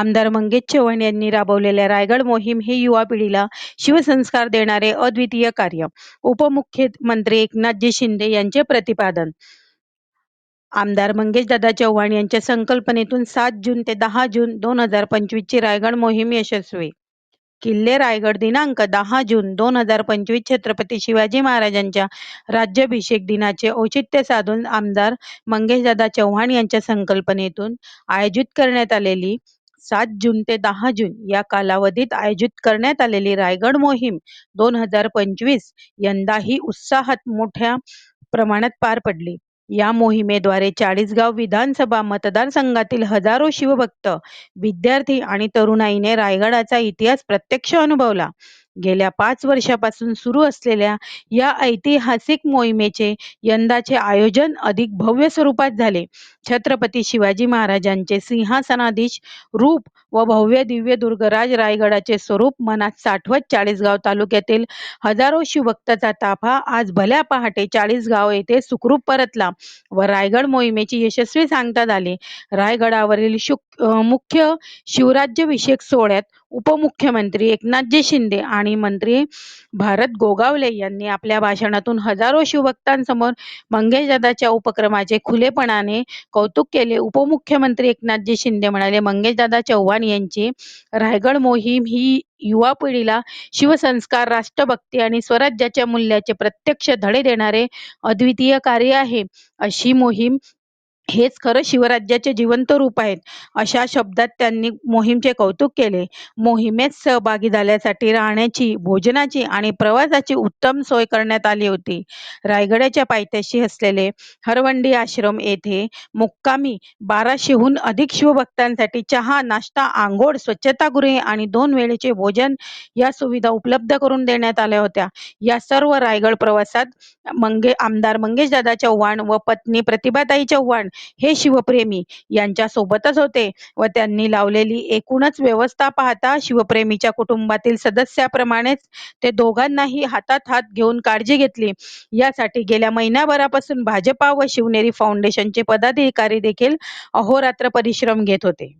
आमदार मंगेश चव्हाण यांनी राबवलेल्या रायगड मोहीम हे युवा पिढीला शिवसंस्कार देणारे अद्वितीय कार्य. उपमुख्यमंत्री एकनाथजी शिंदे यांचे प्रतिपादन. आमदार मंगेशदादा चव्हाण यांच्या संकल्पनेतून सात जून ते दहा जून दोन हजार पंचवीस ची रायगड मोहीम यशस्वी. किल्ले रायगड दिनांक दहा जून दोन हजार पंचवीस छत्रपती शिवाजी महाराजांच्या राज्याभिषेक दिनाचे औचित्य साधून आमदार मंगेशदादा चव्हाण यांच्या संकल्पनेतून आयोजित करण्यात आलेली सात जून ते दहा जून या कालावधीत आयोजित करण्यात आलेली रायगड मोहीम दोन हजार पंचवीस यंदाही उत्साहात मोठ्या प्रमाणात पार पडली. या मोहिमेद्वारे चाळीसगाव विधानसभा मतदारसंघातील हजारो शिवभक्त विद्यार्थी आणि तरुणाईने रायगडाचा इतिहास प्रत्यक्ष अनुभवला. गेल्या पाच वर्षापासून सुरू असलेल्या या ऐतिहासिक मोहिमेचे यंदाचे आयोजन अधिक भव्य स्वरूपात झाले. छत्रपती शिवाजी महाराजांचे सिंहासनाधीश रूप व भव्य दिव्य दुर्गराज रायगडाचे स्वरूप मनात साठवत चाळीसगाव तालुक्यातील हजारो शिवभक्ताचा ताफा आज भल्या पहाटे चाळीसगाव येथे सुखरूप परतला व रायगड मोहिमेची यशस्वी सांगता झाली. रायगडावरील शुक मुख्य शिवराज्याभिषेक सोहळ्यात उपमुख्यमंत्री एकनाथजी शिंदे आणि मंत्री भारत गोगावले यांनी आपल्या भाषणातून हजारो शिवभक्तांसमोर मंगेशदादाच्या उपक्रमाचे खुलेपणाने कौतुक केले. उपमुख्यमंत्री एकनाथजी शिंदे म्हणाले मंगेशदादा चव्हाण यांची रायगड मोहीम ही युवा पिढीला शिवसंस्कार राष्ट्रभक्ती आणि स्वराज्याच्या मूल्याचे प्रत्यक्ष धडे देणारे अद्वितीय कार्य आहे. अशी मोहीम हेच खरं शिवराज्याचे जिवंत रूप आहेत. अशा शब्दात त्यांनी मोहीमचे कौतुक केले. मोहिमेत सहभागी झाल्यासाठी राहण्याची भोजनाची आणि प्रवासाची उत्तम सोय करण्यात आली होती. रायगडाच्या पायथ्याशी असलेले हरवंडी आश्रम येथे मुक्कामी बाराशेहून अधिक शिवभक्तांसाठी चहा नाश्ता आंघोळ स्वच्छतागृहे आणि दोन वेळेचे भोजन या सुविधा उपलब्ध करून देण्यात आल्या होत्या. या सर्व रायगड प्रवासात मंगे आमदार मंगेशदादा चव्हाण व पत्नी प्रतिभाताई चव्हाण हे शिवप्रेमी यांच्या सोबतच होते व त्यांनी लावलेली एकूणच व्यवस्था पाहता शिवप्रेमीच्या कुटुंबातील सदस्याप्रमाणेच ते दोघांनाही हातात हात घेऊन काळजी घेतली. यासाठी गेल्या महिन्याभरापासून भाजपा व शिवनेरी फाउंडेशनचे पदाधिकारी देखील अहोरात्र परिश्रम घेत होते.